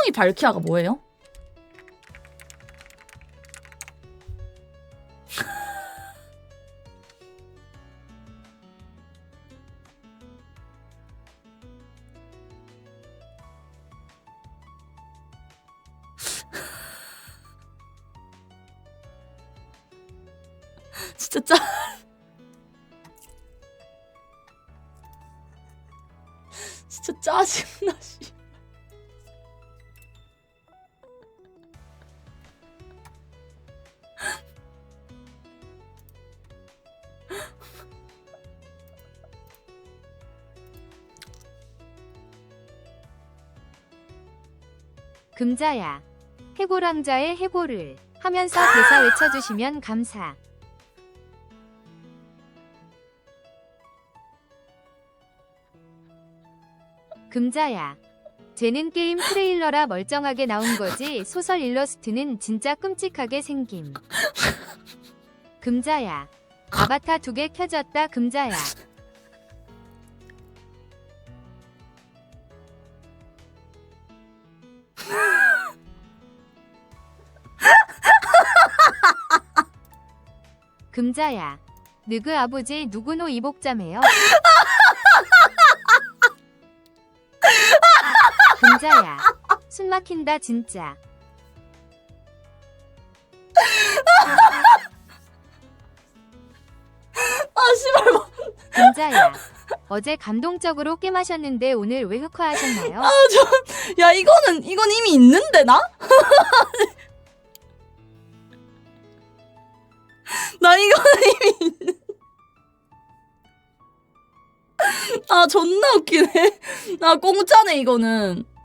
엉덩이 발키아가 뭐예요? 진짜 짜. 진짜 짜증나 씨. 금자야. 해골왕자의 해골을 하면서 대사 외쳐주시면 감사. 금자야. 쟤는 게임 트레일러라 멀쩡하게 나온 거지 소설 일러스트는 진짜 끔찍하게 생김. 금자야. 아바타 두 개 켜졌다 금자야. 금자야. 느그 아버지 누구노 이복자매요? 금자야. 숨 막힌다 진짜. 아 씨발 뭐. 금자야. 어제 감동적으로 깨 마셨는데 오늘 왜 흑화하셨나요? 야 이거는 이건 이미 있는데 나? 이미 있는. 아 존나 웃기네. 아 공짜네 이거는.